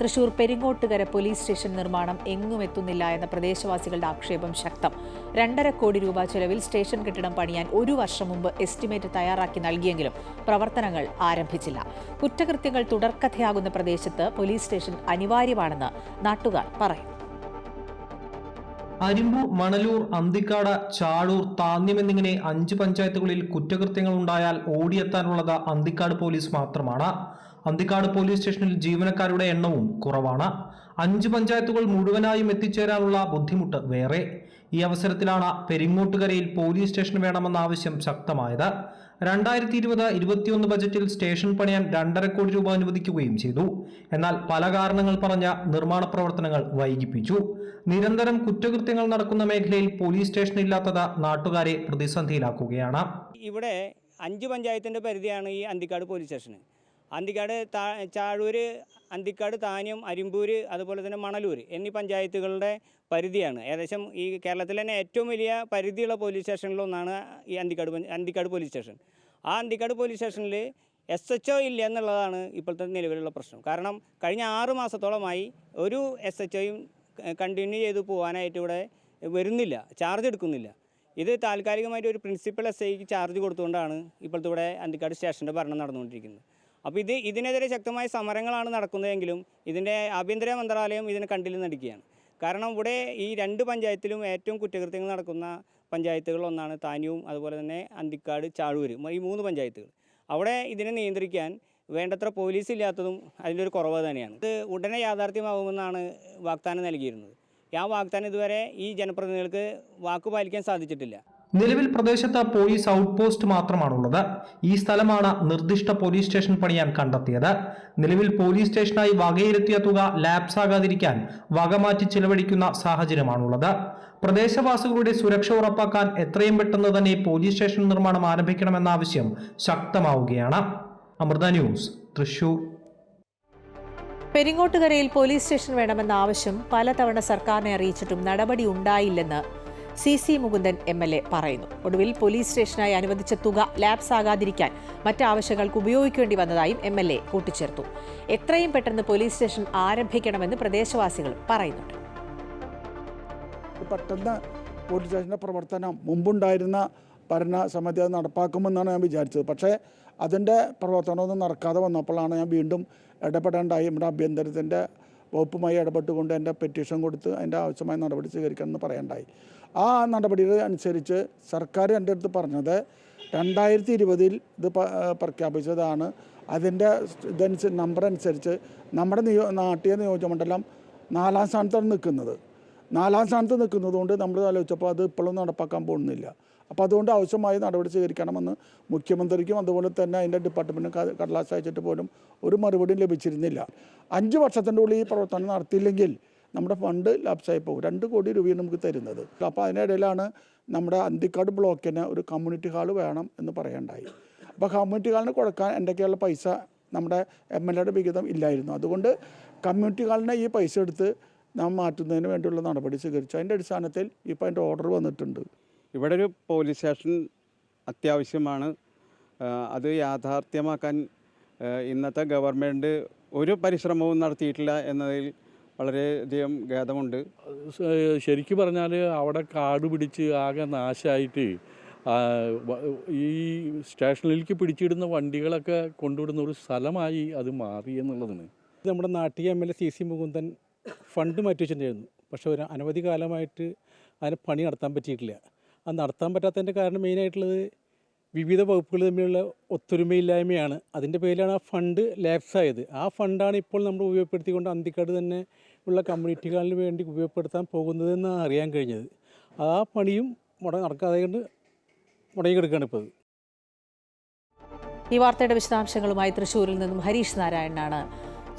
Thrissur Peringottukara police station നിർമ്മാണം എങ്ങും എത്തുന്നില്ല എന്ന പ്രദേശവാസികളുടെ ആക്ഷേപം ശക്തം. രണ്ടര കോടി രൂപ ചെലവിൽ സ്റ്റേഷൻ കെട്ടിടം പണിയാൻ ഒരു വർഷം മുമ്പ് എസ്റ്റിമേറ്റ് തയ്യാറാക്കി നൽകിയെങ്കിലും പ്രവർത്തനങ്ങൾ ആരംഭിച്ചില്ല. കുറ്റകൃത്യങ്ങൾ തുടർക്കഥയാകുന്ന പ്രദേശത്ത് പോലീസ് സ്റ്റേഷൻ അനിവാര്യമാണെന്ന് നാട്ടുകാർ പറയും. അരിമ്പു മണലൂർ അന്തിക്കാട് ചാഴൂർ താന്യം എന്നിങ്ങനെ അഞ്ച് പഞ്ചായത്തുകളിൽ കുറ്റകൃത്യങ്ങൾ ഉണ്ടായാൽ ഓടിയെത്താനുള്ളത് അന്തിക്കാട് പോലീസ് മാത്രമാണ്. അന്തിക്കാട് പോലീസ് സ്റ്റേഷനിൽ ജീവനക്കാരുടെ എണ്ണവും കുറവാണ്. അഞ്ച് പഞ്ചായത്തുകൾ മുഴുവനായും എത്തിച്ചേരാനുള്ള ബുദ്ധിമുട്ട് വേറെ. ഈ അവസരത്തിലാണ് പെരിങ്ങോട്ടുകരയിൽ പോലീസ് സ്റ്റേഷൻ വേണമെന്ന ആവശ്യം ശക്തമായത്. രണ്ടായിരത്തി ഇരുപത് ഇരുപത്തിയൊന്ന് ബജറ്റിൽ സ്റ്റേഷൻ പണിയാൻ രണ്ടര കോടി രൂപ അനുവദിക്കുകയും ചെയ്തു. എന്നാൽ പല കാരണങ്ങൾ പറഞ്ഞ നിർമ്മാണ പ്രവർത്തനങ്ങൾ വൈകിപ്പിച്ചു. നിരന്തരം കുറ്റകൃത്യങ്ങൾ നടക്കുന്ന മേഖലയിൽ പോലീസ് സ്റ്റേഷൻ ഇല്ലാത്തത് നാട്ടുകാരെ പ്രതിസന്ധിയിലാക്കുകയാണ്. ഇവിടെ അഞ്ച് പഞ്ചായത്തിന്റെ പരിധിയാണ് ഈ അന്തിക്കാട് പോലീസ് സ്റ്റേഷന്. അന്തിക്കാട് താ ചാഴൂർ അന്തിക്കാട് താന്യം അരിമ്പൂർ അതുപോലെ തന്നെ മണലൂർ എന്നീ പഞ്ചായത്തുകളുടെ പരിധിയാണ്. ഏകദേശം ഈ കേരളത്തിലെ തന്നെ ഏറ്റവും വലിയ പരിധിയുള്ള പോലീസ് സ്റ്റേഷനിലൊന്നാണ് ഈ അന്തിക്കാട് അന്തിക്കാട് പോലീസ് സ്റ്റേഷൻ. ആ അന്തിക്കാട് പോലീസ് സ്റ്റേഷനിൽ എസ് എച്ച് ഒ ഇല്ല എന്നുള്ളതാണ് ഇപ്പോഴത്തെ നിലവിലുള്ള പ്രശ്നം. കാരണം കഴിഞ്ഞ ആറ് മാസത്തോളമായി ഒരു എസ് എച്ച് ഒയും കണ്ടിന്യൂ ചെയ്ത് പോകാനായിട്ട് ഇവിടെ വരുന്നില്ല ചാർജ് എടുക്കുന്നില്ല. ഇത് താൽക്കാലികമായിട്ട് ഒരു പ്രിൻസിപ്പൽ എസ് ഐക്ക് ചാർജ് കൊടുത്തുകൊണ്ടാണ് ഇപ്പോഴത്തെ ഇവിടെ അന്തിക്കാട് സ്റ്റേഷന്റെ ഭരണം നടന്നുകൊണ്ടിരിക്കുന്നത്. അപ്പോൾ ഇത് ഇതിനെതിരെ ശക്തമായ സമരങ്ങളാണ് നടക്കുന്നതെങ്കിലും ഇതിന്റെ ആഭ്യന്തര മന്ത്രാലയം ഇതിനെ കണ്ടിൽ നടിക്കുകയാണ്. കാരണം ഇവിടെ ഈ രണ്ട് പഞ്ചായത്തിലും ഏറ്റവും കുറ്റകൃത്യങ്ങൾ നടക്കുന്ന പഞ്ചായത്തുകൾ ഒന്നാണ് താന്യവും അതുപോലെ തന്നെ അന്തിക്കാട് ചാഴൂര് ഈ മൂന്ന് പഞ്ചായത്തുകൾ. അവിടെ ഇതിനെ നിയന്ത്രിക്കാൻ വേണ്ടത്ര പോലീസ് ഇല്ലാത്തതും അതിന്റെ ഒരു കുറവ് തന്നെയാണ്. ഇത് ഉടനെ യാഥാർത്ഥ്യമാകുമെന്നാണ് വാഗ്ദാനം നൽകിയിരുന്നത്. ആ വാഗ്ദാനം ഇതുവരെ ഈ ജനപ്രതിനിധികൾക്ക് വാക്ക് പാലിക്കാൻ സാധിച്ചിട്ടില്ല. നിലവിൽ പ്രദേശത്ത് പോലീസ് ഔട്ട് പോസ്റ്റ് മാത്രമാണുള്ളത്. ഈ സ്ഥലമാണ് നിർദ്ദിഷ്ട പോലീസ് സ്റ്റേഷൻ പണിയാൻ കണ്ടെത്തിയത്. നിലവിൽ പോലീസ് സ്റ്റേഷനായി വകയിരുത്തിയ തുക ലാപ്സ് ആകാതിരിക്കാൻ വകമാറ്റി ചിലവഴിക്കുന്ന സാഹചര്യമാണുള്ളത്. പ്രദേശവാസികളുടെ സുരക്ഷ ഉറപ്പാക്കാൻ എത്രയും പെട്ടെന്ന് തന്നെ പോലീസ് സ്റ്റേഷൻ നിർമ്മാണം ആരംഭിക്കണമെന്ന ആവശ്യം ശക്തമാവുകയാണ്. അമൃത ന്യൂസ് തൃശൂർ. പെരിങ്ങോട്ടുകരയിൽ പോലീസ് സ്റ്റേഷൻ വേണമെന്ന ആവശ്യം പലതവണ സർക്കാരിനെ അറിയിച്ചിട്ടും നടപടി ഉണ്ടായില്ലെന്ന് C C Mukundan M L A പറയുന്നു. ഒടുവിൽ പോലീസ് സ്റ്റേഷനായി അനുവദിച്ച തുക ലാപ്സ് ആകാതിരിക്കാൻ മറ്റ് ആവശ്യങ്ങൾക്ക് ഉപയോഗിക്കേണ്ടി വന്നതായും എം എൽ എ കൂട്ടിച്ചേർത്തു. എത്രയും പെട്ടെന്ന് പോലീസ് സ്റ്റേഷൻ ആരംഭിക്കണമെന്ന് പ്രദേശവാസികൾ പറയുന്നുണ്ട്. പെട്ടെന്ന് പോലീസ് പ്രവർത്തനം മുമ്പുണ്ടായിരുന്ന ഭരണസമിതി അത് നടപ്പാക്കുമെന്നാണ് ഞാൻ വിചാരിച്ചത്. പക്ഷേ അതിന്റെ പ്രവർത്തനമൊന്നും നടക്കാതെ വന്നപ്പോഴാണ് ഞാൻ വീണ്ടും ഇടപെടേണ്ടായി. നമ്മുടെ ആഭ്യന്തരത്തിന്റെ വകുപ്പുമായി ഇടപെട്ടുകൊണ്ട് എന്റെ പെറ്റീഷൻ കൊടുത്ത് അതിന്റെ ആവശ്യമായ നടപടി സ്വീകരിക്കണമെന്ന് പറയണ്ടായി. ആ നടപടികൾ അനുസരിച്ച് സർക്കാർ എന്റെ അടുത്ത് പറഞ്ഞത് രണ്ടായിരത്തി ഇരുപതിൽ ഇത് പ്രഖ്യാപിച്ചതാണ്. അതിന്റെ ഇതനുസരിച്ച് നമ്പർ അനുസരിച്ച് നമ്മുടെ നിയോ നാട്ടിയ നിയോജകമണ്ഡലം നാലാം സ്ഥാനത്താണ് നിൽക്കുന്നത്. നാലാം സ്ഥാനത്ത് നിൽക്കുന്നത് കൊണ്ട് നമ്മൾ ആലോചിച്ചപ്പോൾ അത് ഇപ്പോഴും നടപ്പാക്കാൻ പോകുന്നില്ല. അപ്പോൾ അതുകൊണ്ട് ആവശ്യമായ നടപടി സ്വീകരിക്കണമെന്ന് മുഖ്യമന്ത്രിക്കും അതുപോലെ തന്നെ അതിന്റെ ഡിപ്പാർട്ട്മെന്റിനും ക- കടലാസ് അയച്ചിട്ട് പോലും ഒരു മറുപടിയും ലഭിച്ചിരുന്നില്ല. അഞ്ച് വർഷത്തിന്റെ ഉള്ളിൽ ഈ പ്രവർത്തനം നടത്തിയില്ലെങ്കിൽ നമ്മുടെ ഫണ്ട് ലാപ്സായി പോകും രണ്ട് കോടി രൂപയാണ് നമുക്ക് തരുന്നത്. അപ്പോൾ അതിനിടയിലാണ് നമ്മുടെ അന്തിക്കാട് ബ്ലോക്കിന് ഒരു കമ്മ്യൂണിറ്റി ഹാൾ വേണം എന്ന് പറയണ്ടായി. അപ്പോൾ കമ്മ്യൂണിറ്റി ഹാളിന് കൊടുക്കാൻ എന്തൊക്കെയുള്ള പൈസ നമ്മുടെ എം എൽ എയുടെ വിഹിതം ഇല്ലായിരുന്നു. അതുകൊണ്ട് കമ്മ്യൂണിറ്റി ഹാളിനെ ഈ പൈസ എടുത്ത് നാം മാറ്റുന്നതിന് വേണ്ടിയുള്ള നടപടി സ്വീകരിച്ചു. അതിന്റെ അടിസ്ഥാനത്തിൽ ഇപ്പോൾ അതിന്റെ ഓർഡർ വന്നിട്ടുണ്ട്. ഇവിടെ ഒരു പോലീസ് സ്റ്റേഷൻ അത്യാവശ്യമാണ്. അത് യാഥാർത്ഥ്യമാക്കാൻ ഇന്നത്തെ ഗവൺമെന്റ് ഒരു പരിശ്രമവും നടത്തിയിട്ടില്ല എന്നതിൽ വളരെയധികം ഖേദമുണ്ട്. ശരിക്കും ശരിക്ക് പറഞ്ഞാൽ അവിടെ കാട് പിടിച്ച് ആകെ നാശമായിട്ട് ഈ സ്റ്റേഷനിലേക്ക് പിടിച്ചിടുന്ന വണ്ടികളൊക്കെ കൊണ്ടുവിടുന്ന ഒരു സ്ഥലമായി അത് മാറി എന്നുള്ളതാണ്. ഇത് നമ്മുടെ നാട്ടിലെ M L A C C Mukundan fund മാറ്റി വെച്ചിട്ടുണ്ടായിരുന്നു. പക്ഷേ ഒരു അനവധി കാലമായിട്ട് അതിന് പണി നടത്താൻ പറ്റിയിട്ടില്ല. അത് നടത്താൻ പറ്റാത്തതിന്റെ കാരണം മെയിനായിട്ടുള്ളത് വിവിധ വകുപ്പുകൾ തമ്മിലുള്ള ഒത്തൊരുമയില്ലായ്മയാണ്. അതിന്റെ പേരിലാണ് ആ ഫണ്ട് ലാപ്സ് ആയത്. ആ ഫണ്ടാണ് ഇപ്പോൾ നമ്മൾ ഉപയോഗപ്പെടുത്തിക്കൊണ്ട് അന്തിക്കാട് തന്നെ ഉള്ള കമ്മ്യൂണിറ്റികളിന് വേണ്ടി ഉപയോഗപ്പെടുത്താൻ പോകുന്നതെന്ന് അറിയാൻ കഴിഞ്ഞത്. ആ പണിയും മുട നടക്കാതെ കൊണ്ട് മുടങ്ങിക്കിടക്കുകയാണ് ഇപ്പോൾ. ഈ വാർത്തയുടെ വിശദാംശങ്ങളുമായി തൃശ്ശൂരിൽ നിന്നും ഹരീഷ് നാരായണനാണ്.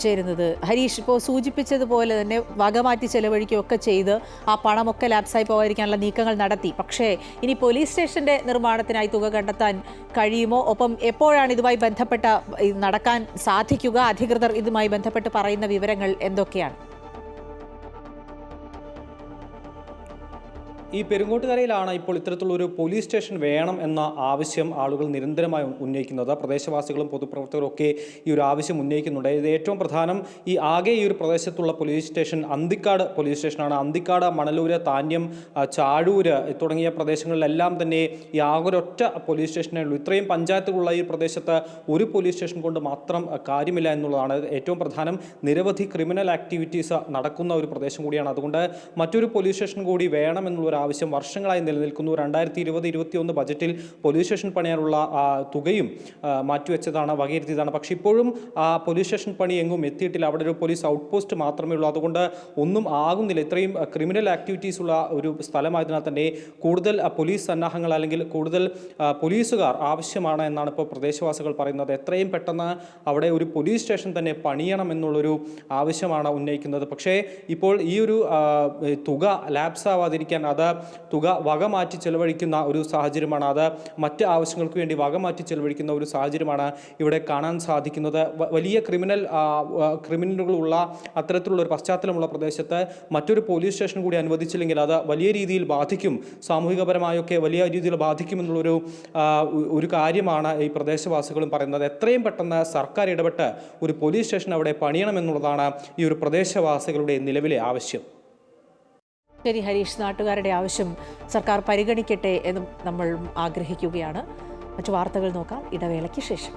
ചേരുന്നത്. ഹരീഷ് ഇപ്പോൾ സൂചിപ്പിച്ചതുപോലെ തന്നെ വകമാറ്റി ചെലവഴിക്കുകയൊക്കെ ചെയ്ത് ആ പണമൊക്കെ ലാപ്സായി പോകാതിരിക്കാനുള്ള നീക്കങ്ങൾ നടത്തി. പക്ഷേ ഇനി പോലീസ് സ്റ്റേഷന്റെ നിർമ്മാണത്തിനായി തുക കണ്ടെത്താൻ കഴിയുമോ? ഒപ്പം എപ്പോഴാണ് ഇതുമായി ബന്ധപ്പെട്ട നടക്കാൻ സാധിക്കുക? അധികൃതർ ഇതുമായി ബന്ധപ്പെട്ട് പറയുന്ന വിവരങ്ങൾ എന്തൊക്കെയാണ്? ഈ പെരുങ്ങോട്ടുകരയിലാണ് ഇപ്പോൾ ഇത്തരത്തിലുള്ള ഒരു പോലീസ് സ്റ്റേഷൻ വേണം എന്ന ആവശ്യം ആളുകൾ നിരന്തരമായി ഉന്നയിക്കുന്നത്. പ്രദേശവാസികളും പൊതുപ്രവർത്തകരും ഒക്കെ ഈ ഒരു ആവശ്യം ഉന്നയിക്കുന്നുണ്ട്. ഇത് ഏറ്റവും പ്രധാനം ഈ ആകെ ഈ ഒരു പ്രദേശത്തുള്ള പോലീസ് സ്റ്റേഷൻ അന്തിക്കാട് പോലീസ് സ്റ്റേഷനാണ്. അന്തിക്കാട് മണലൂര് താന്യം ചാഴൂര് തുടങ്ങിയ പ്രദേശങ്ങളിലെല്ലാം തന്നെ ഈ ആകൊരൊറ്റ പോലീസ് സ്റ്റേഷനേ ഉള്ളൂ. ഇത്രയും പഞ്ചായത്തുകളുള്ള ഈ പ്രദേശത്ത് ഒരു പോലീസ് സ്റ്റേഷൻ കൊണ്ട് മാത്രം കാര്യമില്ല എന്നുള്ളതാണ് ഏറ്റവും പ്രധാനം. നിരവധി ക്രിമിനൽ ആക്ടിവിറ്റീസ് നടക്കുന്ന ഒരു പ്രദേശം കൂടിയാണ്. അതുകൊണ്ട് മറ്റൊരു പോലീസ് സ്റ്റേഷൻ കൂടി വേണമെന്നുള്ള ഒരു ആവശ്യം വർഷങ്ങളായി നിലനിൽക്കുന്നു. രണ്ടായിരത്തി ഇരുപത് ഇരുപത്തിയൊന്ന് ബജറ്റിൽ പോലീസ് സ്റ്റേഷൻ പണിയാനുള്ള തുകയും മാറ്റിവെച്ചതാണ് വകയിരുത്തിയതാണ്. പക്ഷേ ഇപ്പോഴും ആ പോലീസ് സ്റ്റേഷൻ പണി എങ്ങും എത്തിയിട്ടില്ല. അവിടെ ഒരു പോലീസ് ഔട്ട് പോസ്റ്റ് മാത്രമേ ഉള്ളൂ അതുകൊണ്ട് ഒന്നും ആകുന്നില്ല. ഇത്രയും ക്രിമിനൽ ആക്ടിവിറ്റീസ് ഉള്ള ഒരു സ്ഥലമായതിനാൽ തന്നെ കൂടുതൽ പോലീസ് സന്നാഹങ്ങൾ അല്ലെങ്കിൽ കൂടുതൽ പോലീസുകാർ ആവശ്യമാണ് എന്നാണ് ഇപ്പോൾ പ്രദേശവാസികൾ പറയുന്നത്. എത്രയും പെട്ടെന്ന് അവിടെ ഒരു പോലീസ് സ്റ്റേഷൻ തന്നെ പണിയണം എന്നുള്ളൊരു ആവശ്യമാണ് ഉന്നയിക്കുന്നത്. പക്ഷേ ഇപ്പോൾ ഈ ഒരു തുക ലാപ്സ് ആവാതിരിക്കാൻ അത് തുക വക മാറ്റി ചെലവഴിക്കുന്ന ഒരു സാഹചര്യമാണ്. അത് മറ്റ് ആവശ്യങ്ങൾക്ക് വേണ്ടി വക മാറ്റി ചെലവഴിക്കുന്ന ഒരു സാഹചര്യമാണ് ഇവിടെ കാണാൻ സാധിക്കുന്നത്. വലിയ ക്രിമിനൽ ക്രിമിനലുകളുള്ള അത്തരത്തിലുള്ള ഒരു പശ്ചാത്തലമുള്ള പ്രദേശത്ത് മറ്റൊരു പോലീസ് സ്റ്റേഷൻ കൂടി അനുവദിച്ചില്ലെങ്കിൽ അത് വലിയ രീതിയിൽ ബാധിക്കും. സാമൂഹികപരമായൊക്കെ വലിയ രീതിയിൽ ബാധിക്കുമെന്നുള്ളൊരു ഒരു കാര്യമാണ് ഈ പ്രദേശവാസികളും പറയുന്നത്. എത്രയും പെട്ടെന്ന് സർക്കാർ ഇടപെട്ട് ഒരു പോലീസ് സ്റ്റേഷൻ അവിടെ പണിയണമെന്നുള്ളതാണ് ഈ ഒരു പ്രദേശവാസികളുടെ നിലവിലെ ആവശ്യം. ശരി ഹരീഷ് നാട്ടുകാരുടെ ആവശ്യം സർക്കാർ പരിഗണിക്കട്ടെ എന്നും നമ്മൾ ആഗ്രഹിക്കുകയാണ്. മറ്റു വാർത്തകൾ നോക്കാം. ഇടവേളയ്ക്ക് ശേഷം.